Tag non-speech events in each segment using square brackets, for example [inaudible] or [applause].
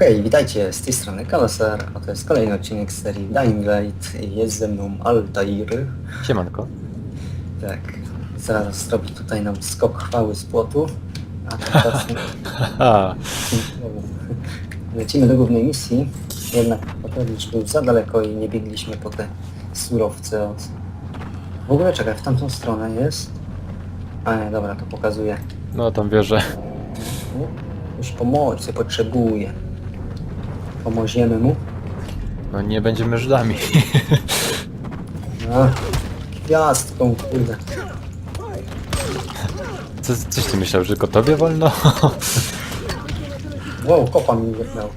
Hej, witajcie, z tej strony Kalasar, a to jest kolejny odcinek z serii Dying Light. Jest ze mną Altair. Siemanko. Tak, zaraz zrobi tutaj nam skok chwały z płotu. A teraz [laughs] lecimy do głównej misji. Jednak Patowicz był za daleko i nie biegliśmy po te surowce od... W ogóle czekaj, w tamtą stronę jest... A nie, dobra, to pokazuje. No tam wierzę. Już pomocy potrzebuje. Pomoziemy mu. No nie będziemy Żydami. A, gwiazdką, kurde. Co, coś ty myślał, że tylko tobie wolno? Wow, kopa mi wypnął.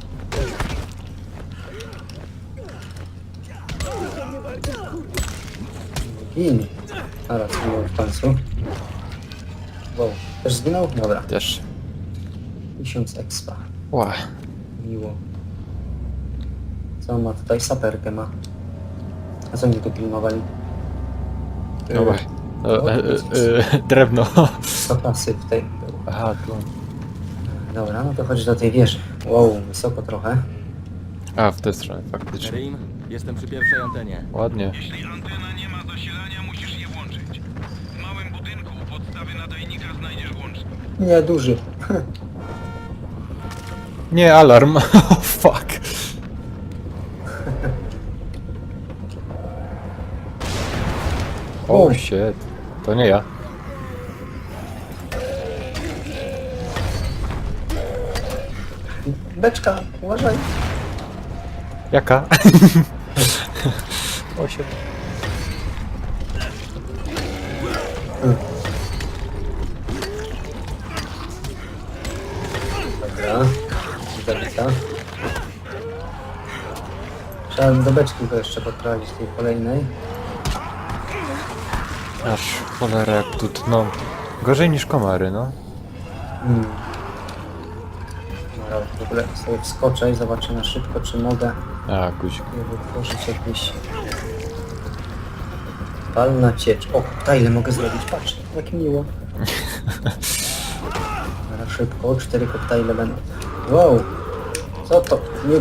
Gin. Teraz zginął w końcu. Wow, też zginął? Dobra. Też. 1000 expa. Ła. Miło. Co on ma tutaj? Saperkę ma. A co oni tu pilnowali? No właśnie. E, e, e, e, drewno. [laughs] Co klasy w tej. Aha, tu. Dobra, no to chodź do tej wieży. Wow, wysoko trochę. A, w tę stronę faktycznie. Rim, jestem przy pierwszej antenie. Ładnie. Jeśli antena nie ma zasilania, musisz je włączyć. W małym budynku u podstawy nadajnika znajdziesz włącznik. Nie, duży. [laughs] Nie, alarm. [laughs] Oh, fuck. O. Shit. To nie ja. Beczka, uważaj. Jaka? [laughs] o shit. Dobra, zabita. Trzeba do beczki go jeszcze podprowadzić tej kolejnej. Aż cholera jak tu no. Gorzej niż komary, no. Hmm. Dobra, w ogóle sobie wskoczę i zobaczę na szybko, czy mogę A, guzik. wytworzyć jakiś... Palna ciecz. O, ta ile mogę zrobić? Patrz, jak miło. [laughs] Dobra, szybko, cztery koktajle będą. Wow, co to? Nie...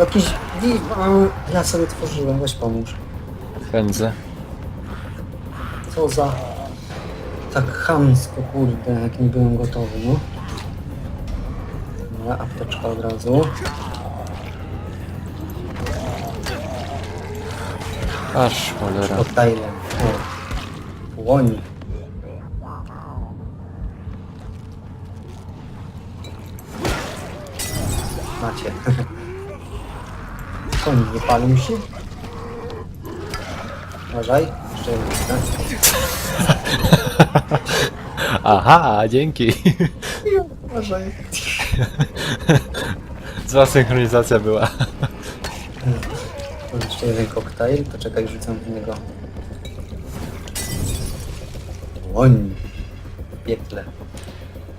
Jakiś... wi- a, Ja sobie tworzyłem, weź pomóż. Pędzę. Co za... Tak chamsko, kurde, jak nie byłem gotowy, no. Dobra, apteczka od razu. Aż cholera. Koktajlem. O. Łoni. Macie. [laughs] Koń nie palił się? Uważaj. Jeszcze? [laughs] Aha, dzięki. Uważaj. [laughs] Zła synchronizacja była. Mam jeszcze jeden koktajl, to czekaj, rzucę w niego. Łoń. Piekle.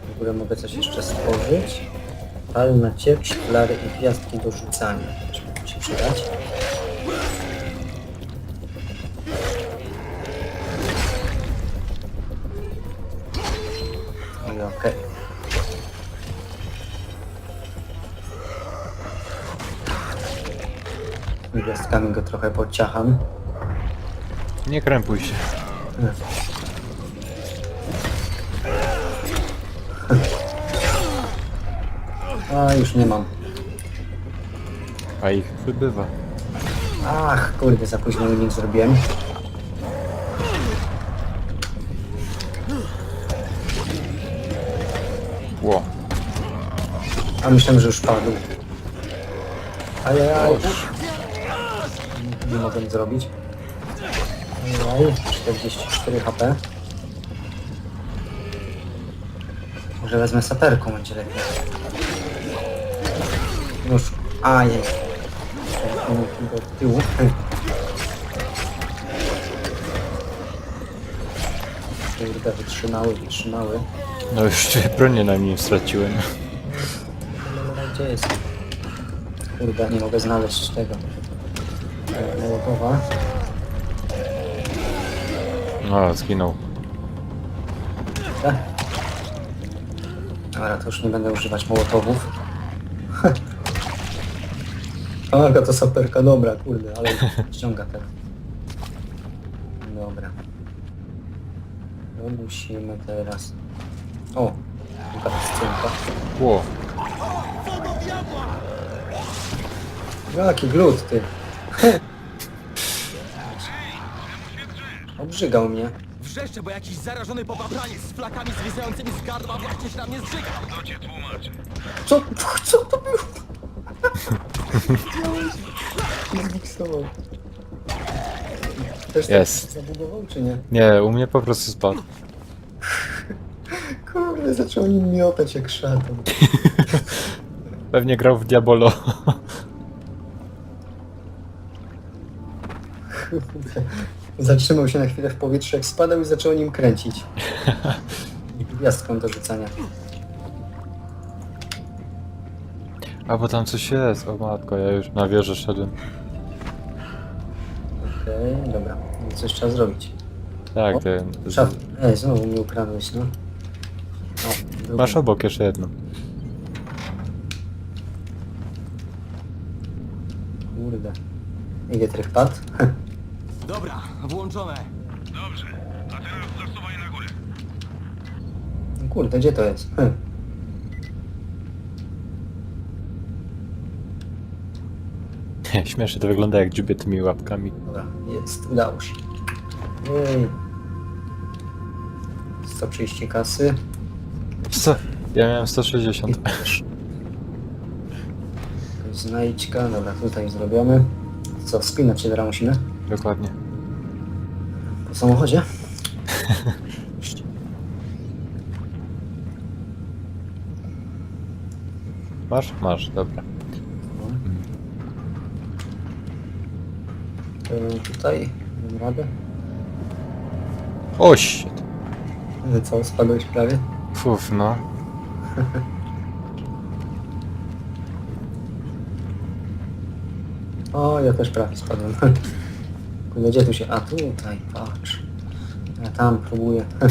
W ogóle mogę coś jeszcze stworzyć. Palna ciecz, flary i gwiazdki do rzucania. Mogą się przydać. Gwiazdkami go trochę pociacham. Nie krępuj się. A, już nie mam. A ich wybywa. Ach, kurde, za późno unik zrobiłem. Ło. A myślałem, że już padł. Ajajaj. Nie mogę nic zrobić. Ajajaj, 44 HP. Może wezmę saperką, będzie lepiej. Już. Ajaj. Do tyłu. Kurde, wytrzymały, wytrzymały. No już bronię na nim straciłem. Gdzie jest? Kurde, nie mogę znaleźć tego. Mołotowa. No, zginął. E. Dobra, to już nie będę używać mołotowów. [laughs] A, jaka to saperka, dobra, kurde, ale [laughs] ściąga teraz. Dobra. No musimy teraz... O, jaka skrzynka. Ło. Jaki glut, ty. [laughs] Obrzygał mnie. Wrzeszczę, bo jakiś zarażony popapraniec z flakami zwisającymi z gardła właśnie się na mnie zżyga. To cię tłumaczy. Co, co to było? Też Jest. tak zabudował, czy nie? Nie, u mnie po prostu spadł. [laughs] Kurde, zaczął nim miotać jak szatą. [laughs] Pewnie grał w Diabolo. Kurde. [laughs] Zatrzymał się na chwilę w powietrzu, jak spadał i zaczął nim kręcić. Gwiazdką do rzucania. A bo tam coś jest. O matko, ja już na wieżę szedłem. Okej, dobra. Coś trzeba zrobić. Tak, O, ten. Szaf. Ej, znowu mnie ukradłeś, no. O. Masz obok jeszcze jedną. Kurde. Ile trych padł? [laughs] Dobra, włączone. Dobrze. A teraz zasuwaj na górę. Kurde, gdzie to jest? Hm. [laughs] Śmiesznie to wygląda jak dziubie tymi łapkami. Dobra, jest, udało się. Jej. 130 kasy. Co? Ja miałem 160. Znajdźka, dobra, tutaj zrobiony. Co, spinać się teraz musimy? Dokładnie. Po samochodzie? Masz? Masz, dobra. Tutaj, mam radę. O shit. Co, spadłeś prawie? Fuf, no. [laughs] O, ja też prawie spadłem. [laughs] Kurde, gdzie tu się... A, tutaj, patrz. Ja tam próbuję. [laughs]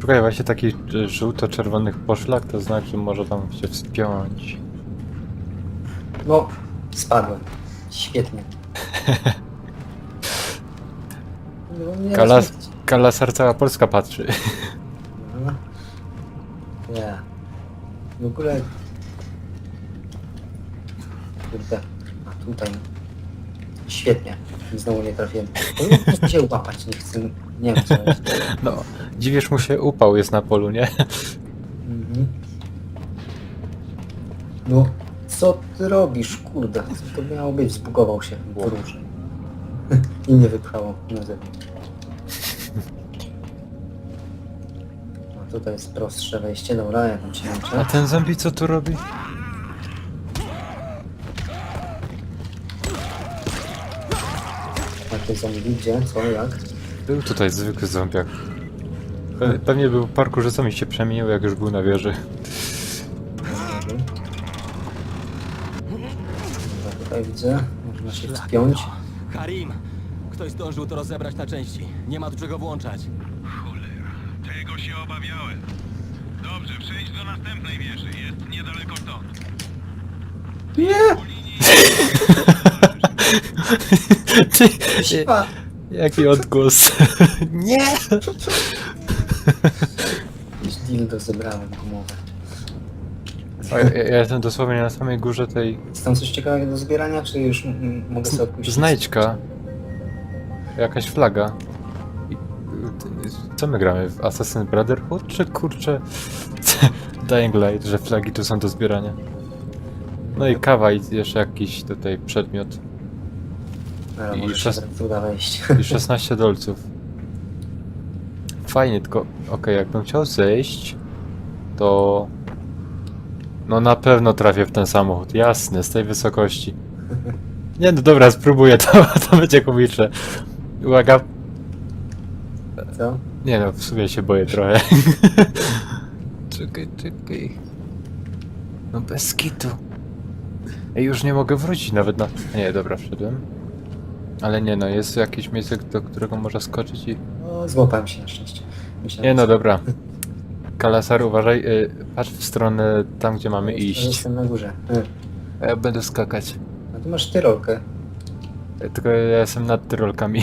Szukaj właśnie takich e, żółto-czerwonych poszlak, to znaczy może tam się wspiąć. No, spadłem. Świetnie. No, [laughs] nie Kalasar cała Polska patrzy. No. Nie. W ogóle... Kurde. A tutaj. Świetnie. Znowu nie trafiłem. Powinien się łapać, nie chcę. Nie wiem co jest. No, dziwisz mu się, upał jest na polu, nie? Mhm. No, co ty robisz, kurde? Co to miało być? Zbugował się w róż. I mnie wypchało na zewnątrz. A tutaj jest prostsze wejście, dobra, ja tam się A męczę. ten zombie co tu robi? Jakie zombie, gdzie, co, jak? Był tutaj zwykły zombiak. Pe pewnie był w parku, że zombie się przemienił, jak już był na wieży. Dobra, tutaj widzę, można się wspiąć. Karim, ktoś zdążył to rozebrać na części. Nie ma tu czego włączać. Cholera. Tego się obawiałem. Dobrze, przejdź do następnej wieży. Jest niedaleko stąd. Nie! Po linii [laughs] Ty, Siła! jaki odgłos. Nie! Jakieś dildo zebrałem gumowe. O, ja, ja jestem dosłownie na samej górze tej Jest tam coś ciekawego do zbierania, czy już mogę sobie odpuścić? znajdźka. Jakaś flaga. I, co my gramy? W Assassin's Brotherhood? Czy kurczę [laughs] Dying Light, że flagi tu są do zbierania? No i kawa i jeszcze jakiś tutaj przedmiot. Dobra, i może szes- uda wejść. [laughs] I 16 dolców. Fajnie, tylko okej, jakbym chciał zejść, to no na pewno trafię w ten samochód. Jasne, z tej wysokości. Nie no dobra, spróbuję, [laughs] to, to będzie komiczne. Uwaga. Co? Nie no, w sumie się boję trochę. [laughs] czekaj, czekaj. No bez kitu. Ej, już nie mogę wrócić nawet na... Nie, dobra, wszedłem. Ale nie no, jest jakieś miejsce, do którego można skoczyć i... No, złapałem się na szczęście. Myślałem, Nie no, że- dobra. Kalasar, uważaj, y, patrz w stronę tam, gdzie mamy Ja iść. Jestem na górze. Y, A Ja będę skakać. A tu masz tyrolkę. Y, Tylko ja jestem nad tyrolkami.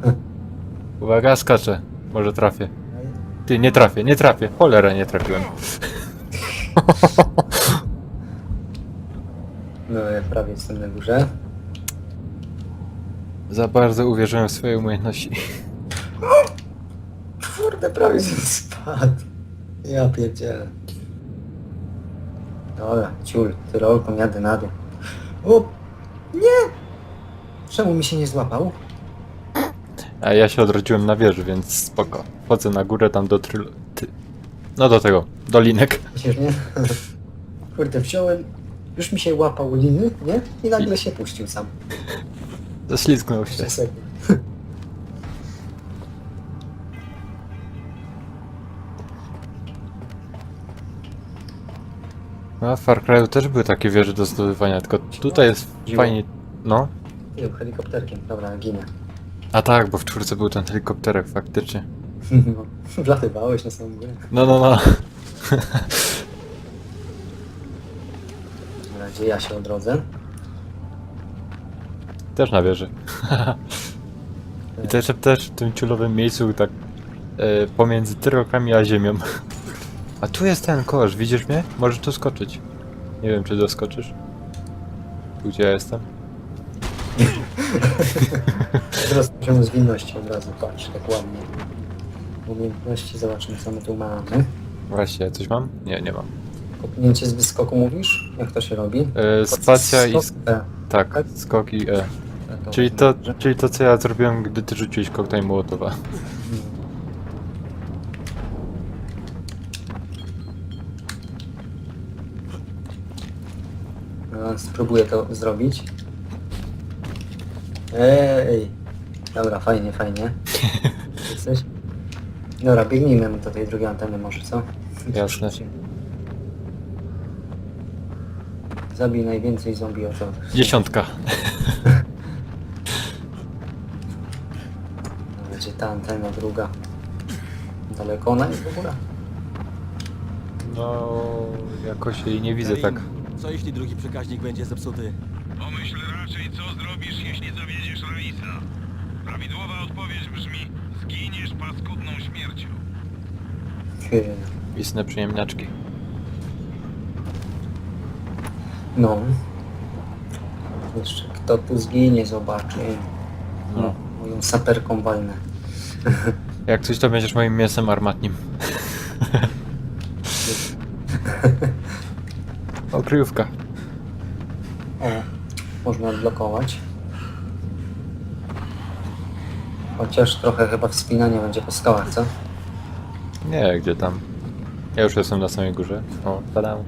[laughs] Uwaga, skaczę. Może trafię. Ty, nie trafię, nie trafię. Cholera, nie trafiłem. [laughs] No ja prawie jestem na górze. Za bardzo uwierzyłem w swoje umiejętności. Kurde, prawie się spadł. Ja pierdzielę. Dobra, ciul, tyrolką jadę na dół. O! Nie! Czemu mi się nie złapał? A ja się odrodziłem na wieży, więc spoko. Wchodzę na górę tam do tryl... Ty... No do tego, dolinek. Myślisz, nie? Kurde, wziąłem... Już mi się łapał liny, nie? I nagle się puścił sam. Ześlizgnął się. Trzy sekund. No, w Far Cry'u też były takie wieże do zdobywania, tylko tutaj jest Dziwo. fajnie... No. Tył, helikopterkiem. Dobra, ginę. A tak, bo w czwórce był ten helikopterek faktycznie. [laughs] No, Wlatywałeś na samą górę. No, no, no. Dobra, gdzie ja się odrodzę? Też na wieży. I też, też w tym ciulowym miejscu tak e, pomiędzy tyrokami a ziemią. A tu jest ten kosz, widzisz mnie? Możesz tu skoczyć. Nie wiem, czy doskoczysz. Tu gdzie ja jestem? [laughs] Teraz poziom zwinności od razu, patrz, tak ładnie. Umiejętności, zobaczmy co my tu mamy. Właśnie, coś mam? Nie, nie mam. Kopnięcie z wyskoku mówisz? Jak to się robi? E, spacja i... Sk- E, Tak, skok i E. to Czyli to, czyli to, co ja zrobiłem, gdy ty rzuciłeś koktajl Mołotowa. Spróbuję to zrobić. Ej! Dobra, fajnie, fajnie. [laughs] Jesteś? Dobra, biegnijmy do tej drugiej anteny może, co? Jasne. Zabij najwięcej zombie o to. Dziesiątka. [laughs] Gdzie ta antena druga? Daleko ona jest w ogóle? No, jakoś jej nie widzę Karim, tak. Co jeśli drugi przekaźnik będzie zepsuty? Pomyśl raczej, co zrobisz, jeśli zawiedziesz Raisa. Prawidłowa odpowiedź brzmi, zginiesz paskudną śmiercią. Ty, Istne przyjemniaczki. No. Jeszcze kto tu zginie, zobaczy. No. Moją saperką walnę. Jak coś, to będziesz moim mięsem armatnim. [laughs] o, kryjówka. O, można odblokować. Chociaż trochę chyba wspinania będzie po skałach, co? Nie, gdzie tam? Ja już jestem na samej górze. O, tadam.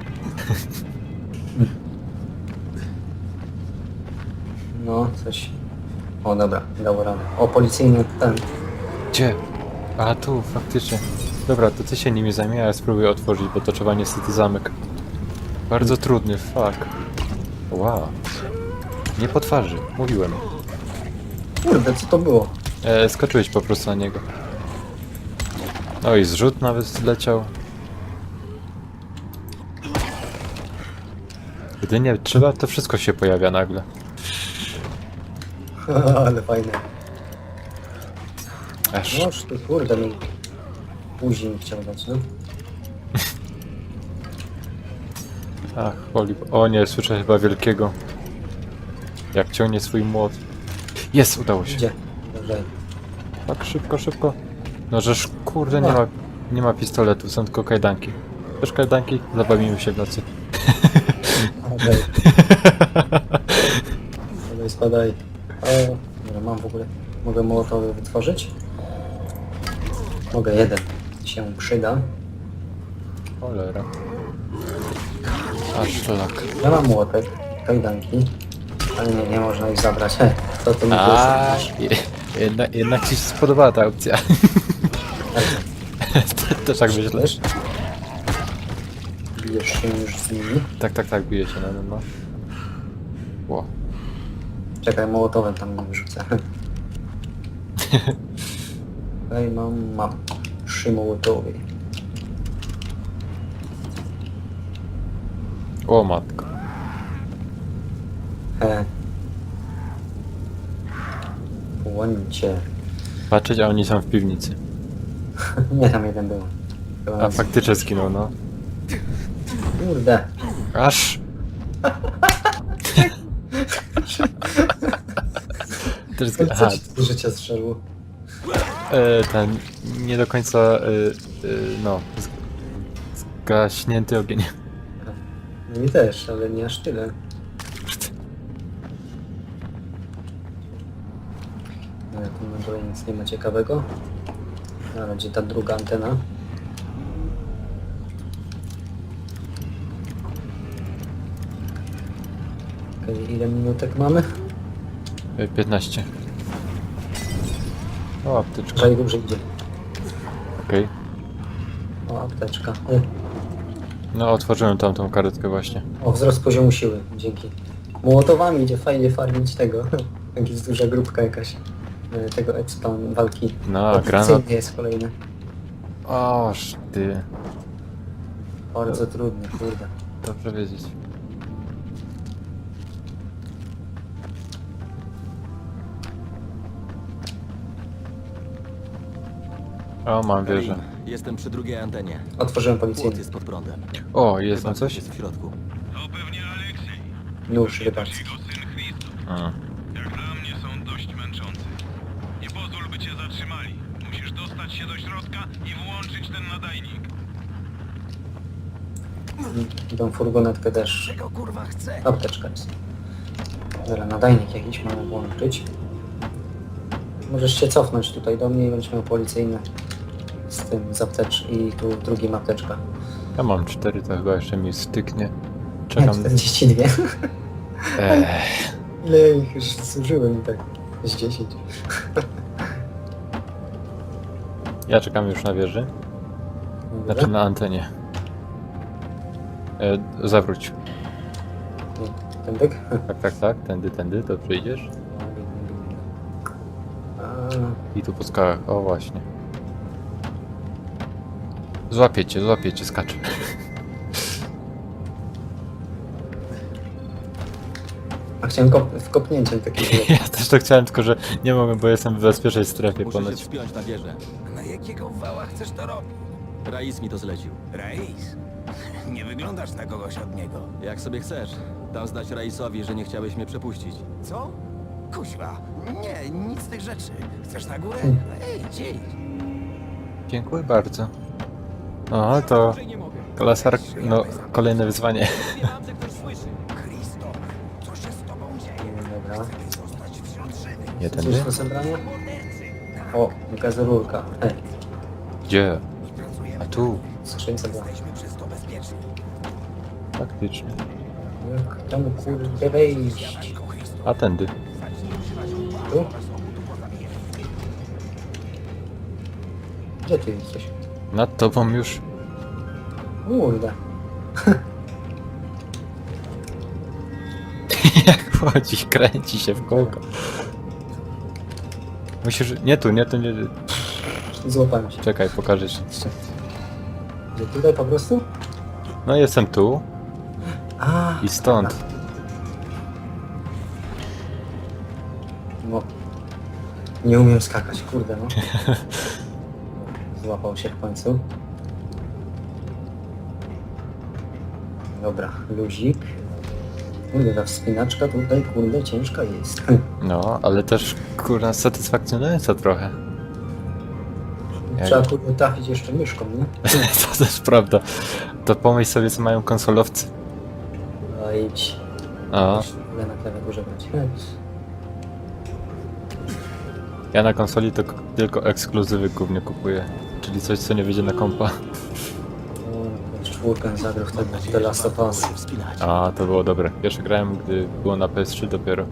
No, coś. O, dobra, dało radę. O, policyjny ten. Gdzie? A, tu, faktycznie. Dobra, to ty się nimi zajmie, a ja spróbuję otworzyć, bo to trzeba niestety zamek. Bardzo trudny, fuck. Wow. Nie po twarzy, mówiłem. Kurde, co to było? E, skoczyłeś po prostu na niego. No i zrzut nawet zleciał. Gdy nie trzeba, to wszystko się pojawia nagle. [laughs] Ale fajne. Aż. Noż ty, kurde mi. Później chciał dać, no. Ach, Oli... O nie, słyszę chyba wielkiego. Jak ciągnie swój młot. Jest, udało się. Gdzie? Dobrze. Tak, szybko, szybko. No żeż kurde, nie ma, nie ma pistoletu, są tylko kajdanki. Też kajdanki? Zabawimy się w nocy. Okej. [laughs] Spadaj, spadaj. O, dobra, mam w ogóle. Mogę mołotowy wytworzyć? Mogę, jeden. Się przyda. Cholera. Aż szlak. Ja mam młotek, kajdanki. Ale nie, nie można ich zabrać. He, to to mi A, głosy. je- jednak, jednak ci się spodobała ta opcja. [laughs] Też tak myślisz? Bijesz się już z nimi. Tak, tak, tak, bije się na no, no. Ło. Czekaj, mołotowem tam nie wyrzucę. [laughs] Okej, mam, mam. Trzy mołotowy. O matko. He. Łącie. Patrzeć, a oni są w piwnicy. [laughs] Nie, tam jeden był. Chyba A nas- faktycznie zginął, no. Kurde. Aż! [laughs] [laughs] Też zginął. Aha, Co? E, ten nie do końca, e, e, no, z- zgaśnięty ogień. Mi też, ale nie aż tyle. No, tu na dole nic nie ma ciekawego. Ale gdzie ta druga antena? Okej, ile minutek mamy? E, 15. O, apteczka, Czaj dobrze idzie. okej. O, apteczka. O, No, otworzyłem tamtą karetkę właśnie. o, wzrost poziomu siły, dzięki. Mołotowami idzie fajnie farmić tego. [laughs] Jak jest duża grupka jakaś e, tego expan walki. No, granat. Opcyjny jest kolejny. Oż ty. Bardzo trudny, kurde. Dobrze wiedzieć. O, mam wieżę. Jestem przy drugiej antenie. Otworzyłem Płot policyjny. jest pod prądem. O, jest tam Chyba coś? jest w środku. To pewnie Aleksiej. Nóż To rybacki. jego syn Christoph. A, Jak dla mnie są dość męczący. Nie pozwól, by cię zatrzymali. Musisz dostać się do środka i włączyć ten nadajnik. Tą furgonetkę też. Czego kurwa chcę? Apteczka jest. Dobra, nadajnik jakiś mamy włączyć. Możesz się cofnąć tutaj do mnie i będziesz miał policyjny z tym z aptecz i tu drugim apteczka. ja mam cztery, to chyba jeszcze mi styknie. Nie, Czekam. 42. Eee, Ile ich już zużyłem i tak z 10. ja czekam już na wieży. Znaczy na antenie. E, zawróć. Ten byk? Tak, tak, tak. Tędy, tędy, to przyjdziesz. A, I tu po skałach. O, właśnie. Złapię cię, skaczę. A chciałem kop w kopnięciem takiego. [laughs] Ja też to chciałem, tylko że nie mogę, bo jestem w bezpiecznej strefie Muszę się ponoć. wspiąć na wieżę. Na jakiego wała chcesz to robić? Rais mi to zlecił. Rais, [laughs] nie wyglądasz na kogoś od niego. Jak sobie chcesz. Dam znać Raisowi, że nie chciałeś mnie przepuścić. Co? Kuźwa, nie, nic z tych rzeczy. Chcesz na górę? Ej, idź. Dziękuję bardzo. O, to klasar, no, kolejne wyzwanie. Dobra. Nie tędy? do zebrania? O, gazururka. Hej, Gdzie? A tu. skrzynka była. to. Faktycznie. Jak tam kurde wejść? A tędy. Tu? Gdzie ty jesteś? Nad tobą już. Kurde. [laughs] Jak chodzi, kręci się w kółko. Musisz... Nie tu, nie tu, nie... Złapałem się. Czekaj, pokażę ci. Gdzie tutaj po prostu? No jestem tu A, i stąd. No. Nie umiem skakać, kurde no. [laughs] Złapał się w końcu. Dobra, luzik. Kurde, ta wspinaczka tutaj, kurde, ciężka jest. [laughs] No, ale też, kurna, satysfakcjonująca trochę. Trzeba kurde trafić jeszcze myszką, nie? [laughs] to też prawda. To pomyśl sobie, co mają konsolowcy. No idź. O, Kurde, na klawiaturze brać. ja na konsoli to k- tylko ekskluzywy głównie kupuję. Czyli coś, co nie wyjdzie na kompa. Czwórkę zagrał w The Last of Us. A, to było dobre. Pierwszy grałem, gdy było na PS3 dopiero.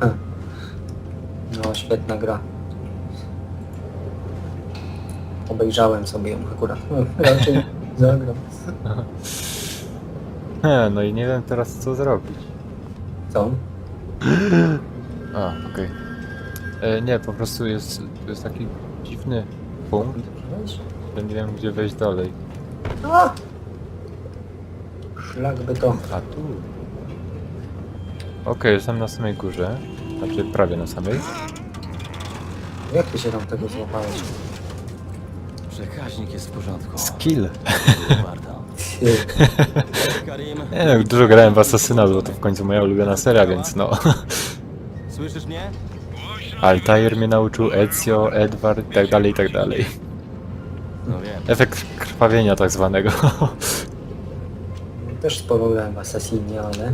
[laughs] No, świetna gra. Obejrzałem sobie ją akurat. No, [laughs] raczej zagram. [laughs] He, no i nie wiem teraz, co zrobić. Co? A, okej. E, Nie, po prostu jest, to jest taki dziwny punkt, że nie wiem, gdzie wejść dalej. A! Szlak by to. A tu. Okej, jestem na samej górze. Znaczy prawie na samej. Jak ty się tam tego złapałeś? Przekaźnik jest w porządku. Skill. Warto. Ty, Karim, [laughs] Nie no, dużo grałem w Assassina, bo to w końcu moja ulubiona seria, więc no. słyszysz mnie? Altair mnie nauczył, Ezio, Edward i tak dalej, i tak dalej. No wiem. Efekt krwawienia tak zwanego. też sporo grałem w Assassinie, ale...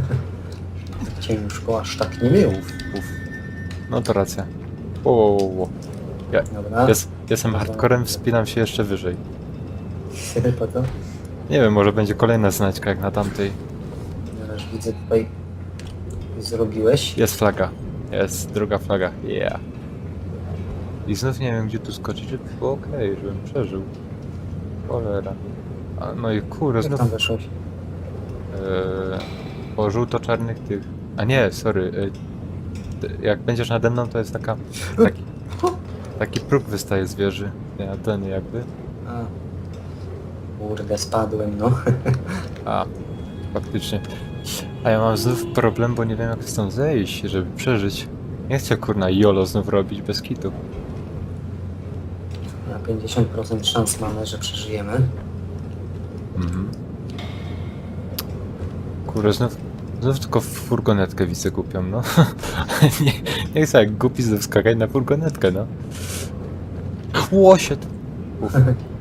[laughs] Ciężko aż tak nie było. Uf. No to racja. Wo, wo, wo, wo. Ja, Dobra. jest, jestem hardcorem, wspinam się jeszcze wyżej. [laughs] Po to? Nie wiem, może będzie kolejna znaczka jak na tamtej. Teraz widzę tutaj... Zrobiłeś. Jest flaga. Jest druga flaga. Yeah. I znów nie wiem gdzie tu skoczyć, żeby było okej, żebym przeżył. Cholera. A, no i kurde, Jak znów tam weszłeś? e, po żółto-czarnych tych... A nie, sorry. E, t- jak będziesz nade mną, to jest taka... Taki, taki próg wystaje z wieży. Nie, ten jakby. A. Kurde, spadłem, no. A, faktycznie. A ja mam znów problem, bo nie wiem jak stąd zejść, żeby przeżyć. Nie chcę kurna jolo znów robić bez kitu. Na 50% szans mamy, że przeżyjemy. Mhm. Kurde, znów, znów tylko furgonetkę widzę kupią, no. [laughs] nie, nie chcę jak głupi znów skakać na furgonetkę, no. Łosie! Uf.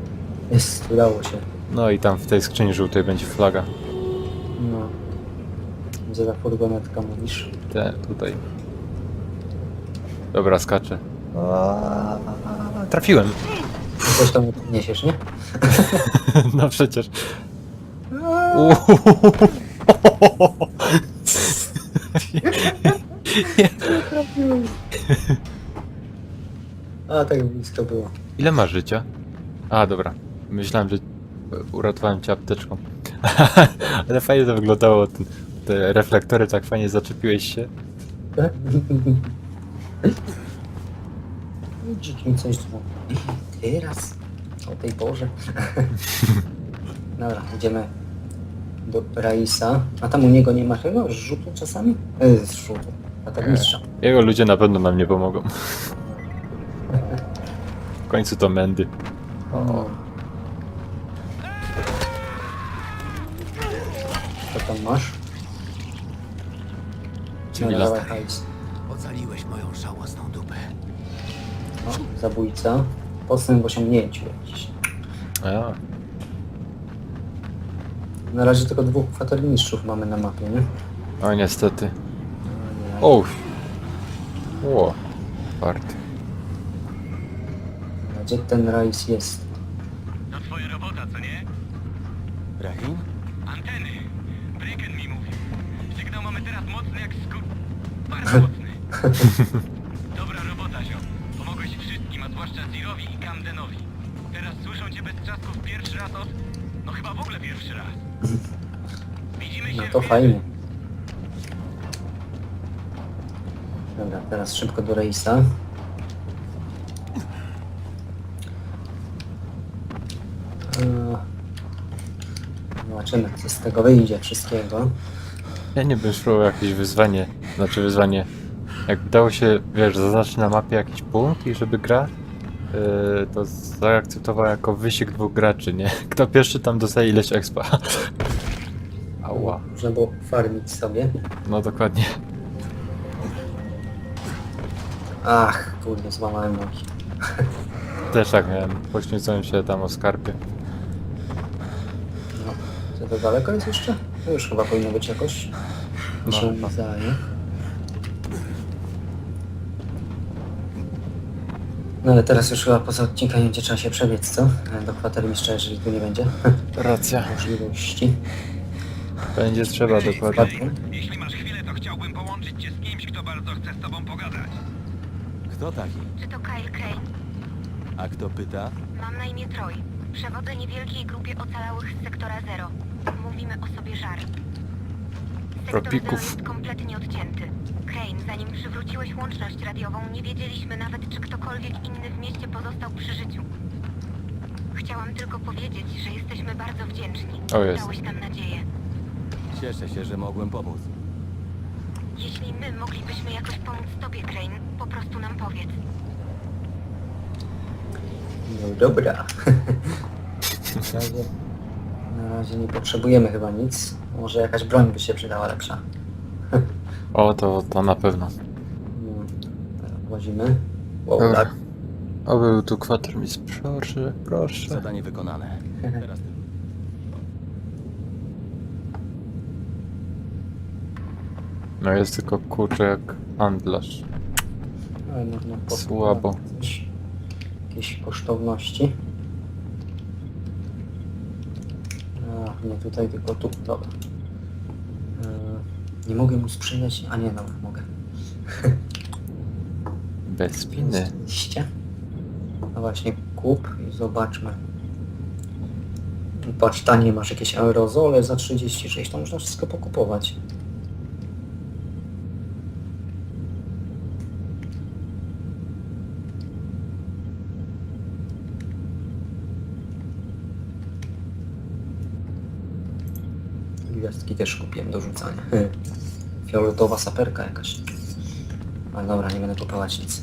[laughs] Jest, udało się. No i tam w tej skrzyni żółtej będzie flaga. No. Gdzie ta furgonetka mówisz? Te, tutaj. Dobra, skaczę. A, Trafiłem! Coś tam podniesiesz, nie? [laughs] No przecież. A, tak blisko było. Ile masz życia? A, dobra. Myślałem, że uratowałem cię apteczką. [laughs] Ale fajnie to wyglądało. Ten, te reflektory tak fajnie zaczepiłeś się. Dzik mi coś tu. Teraz? O tej porze. [laughs] Dobra, idziemy do Raisa. A tam u niego nie ma tego rzutu czasami? E, z rzutu. A tak mistrza. Jego ludzie na pewno nam nie pomogą. W końcu to Mendy. O. Co tam masz? Czyli lata. dawaj hajs. Ocaliłeś moją żałosną dupę. O, zabójca. Postęp w osiągnięciu jakiś. A, Na razie tylko dwóch kwatermistrzów mamy na mapie, nie? o niestety. O! Ło. Party. A Gdzie ten Rais jest? To twoja robota, co nie? Rahim? [laughs] Dobra robota, ziom. Pomogłeś wszystkim, a zwłaszcza Zirowi i Camdenowi. Teraz słyszą cię bez trzasków pierwszy raz od... No chyba w ogóle pierwszy raz. Widzimy się No w to wieży. fajnie. Dobra, teraz szybko do Raisa. Eee, Zobaczymy, co z tego wyjdzie wszystkiego. Ja nie bym spróbował jakieś wyzwanie, znaczy wyzwanie, jak dało się, wiesz, zaznaczyć na mapie jakiś punkt i żeby gra, yy, to zaakceptował jako wyścig dwóch graczy, nie? [laughs] Kto pierwszy tam dostaje ileś expa. [laughs] Ała, Można było farmić sobie. no dokładnie. Ach, kurde, złamałem nogi. [laughs] Też tak miałem, poświęcałem się tam o skarpie. No, co to daleko jest jeszcze? To już chyba powinno być jakoś. Mi No, się no. wydaje. No ale teraz już chyba poza odcinkaniem gdzie trzeba się przebiec, co? Do kwatermistrza, jeżeli tu nie będzie [laughs] Racja. możliwości. Będzie trzeba dokładnie. Spadnie. Jeśli masz chwilę, to chciałbym połączyć cię z kimś, kto bardzo chce z tobą pogadać. Kto taki? Czy to Kyle Crane? A kto pyta? Mam na imię Troy. Przewodzę niewielkiej grupie ocalałych z sektora Zero. Mówimy o sobie żar. Sektor Tropików. Zero jest kompletnie odcięty. Crane, zanim przywróciłeś łączność radiową, nie wiedzieliśmy nawet, czy ktokolwiek inny w mieście pozostał przy życiu. Chciałam tylko powiedzieć, że jesteśmy bardzo wdzięczni. O, jest. Dałeś nam nadzieję. Cieszę się, że mogłem pomóc. Jeśli my moglibyśmy jakoś pomóc tobie, Crane, po prostu nam powiedz. No dobra. [laughs] na, razie, nie potrzebujemy chyba nic. Może jakaś broń by się przydała lepsza. [laughs] O, to, to na pewno. No, teraz włazimy. Wow, Dobra. tak. O, był tu kwatermistrz, proszę, proszę. Zadanie wykonane. Teraz ty. No jest tylko kurczę jak handlarz. Ale można po- Słabo. Coś, jakieś kosztowności. A, nie tutaj, tylko tu. Dobra. E, nie mogę mu sprzedać. A nie, dobra, mogę. [laughs] Bez spiny. Liście. No właśnie, kup i zobaczmy. Patrz, tanie masz jakieś aerozole za 36, to można wszystko pokupować. Gwiazdki też kupiłem do rzucania. Fioletowa saperka jakaś. Ale dobra, nie będę kupować nic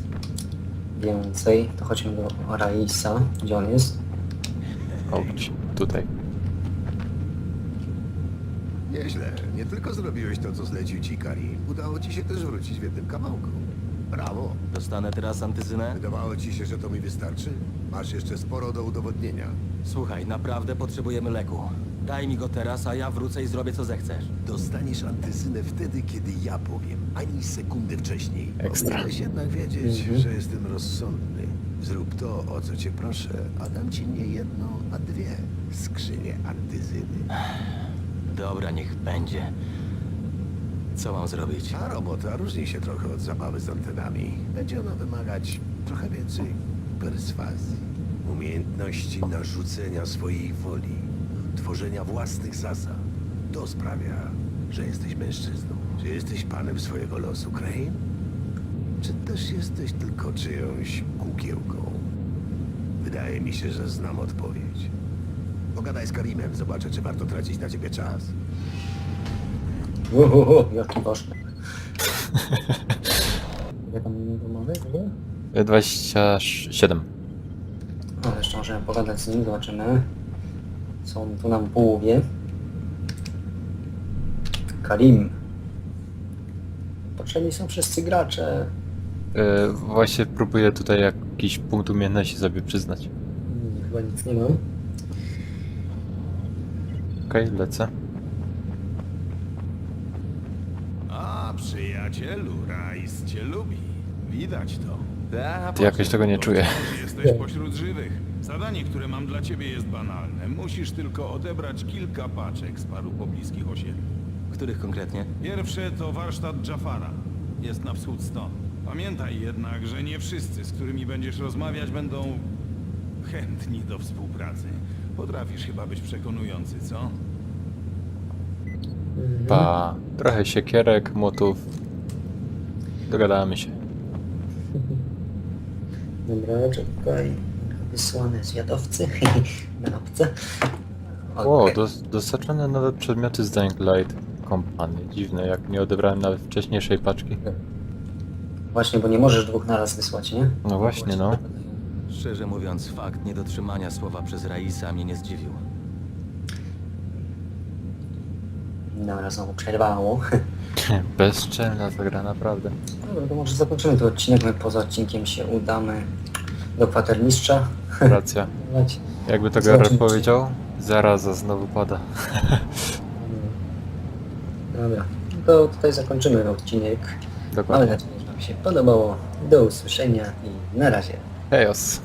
więcej, to chodźmy do Raisa. Gdzie on jest? Chodź, tutaj. Nieźle. Nie tylko zrobiłeś to, co zlecił ci Kari. Udało ci się też wrócić w jednym kawałku. Brawo. Dostanę teraz antyzynę? Wydawało ci się, że to mi wystarczy? Masz jeszcze sporo do udowodnienia. Słuchaj, naprawdę potrzebujemy leku. Daj mi go teraz, a ja wrócę i zrobię co zechcesz. Dostaniesz antyzynę wtedy, kiedy ja powiem, ani sekundy wcześniej. Ekstra. Powinieneś jednak wiedzieć, Mhm. że jestem rozsądny. Zrób to, o co cię proszę, a dam ci nie jedną, a dwie skrzynie antyzyny. Dobra, niech będzie. Co mam zrobić? Ta robota różni się trochę od zabawy z antenami. Będzie ona wymagać trochę więcej perswazji, umiejętności narzucenia swojej woli, tworzenia własnych zasad. To sprawia, że jesteś mężczyzną. Czy jesteś panem swojego losu, Crane? Czy też jesteś tylko czyjąś kukiełką? Wydaje mi się, że znam odpowiedź. Pogadaj z Karimem, zobaczę, czy warto tracić na ciebie czas. Uhuhu, jaki ważny. [laughs] Ile tam minut umowy w ogóle? 27. No, jeszcze możemy pogadać z nim, zobaczymy. Co on tu nam połowie. Karim. Potrzebni są wszyscy gracze. E, właśnie próbuję tutaj jakiś punkt umiejętności sobie przyznać. Hmm, Chyba nic nie mam. Okej, lecę. A, przyjacielu, Rajs cię lubi. Widać to. Ty jakoś tego nie czuję. Jesteś pośród żywych. Zadanie, które mam dla ciebie jest banalne. Musisz tylko odebrać kilka paczek z paru pobliskich osiedli. Których konkretnie? Pierwsze to warsztat Jafara. Jest na wschód stąd. Pamiętaj jednak, że nie wszyscy, z którymi będziesz rozmawiać, będą chętni do współpracy. Potrafisz chyba być przekonujący, co? Pa, trochę siekierek, motów. Dogadamy się. Dobra, czekaj. Wysłane zwiadowcy. [laughs] Menopce. O, dos dostarczone nowe przedmioty z Dying Light Company. Dziwne, jak nie odebrałem nawet wcześniejszej paczki. Właśnie, bo nie możesz dwóch naraz wysłać, nie? No właśnie, no. Szczerze mówiąc, fakt niedotrzymania słowa przez Raisa mnie nie zdziwił. Dobra, znowu przerwało. [laughs] [laughs] Bezczelna ta gra, naprawdę. Dobra, to może zakończymy ten odcinek. My poza odcinkiem się udamy do kwatermistrza. Racja. [laughs] Leć. Jakby to Zobaczymy, Garrett czy- powiedział, zaraza znowu pada. [laughs] Dobra, to tutaj zakończymy odcinek. Mamy Dokładnie. nadzieję, że Wam się podobało. Do usłyszenia i na razie. Chaos.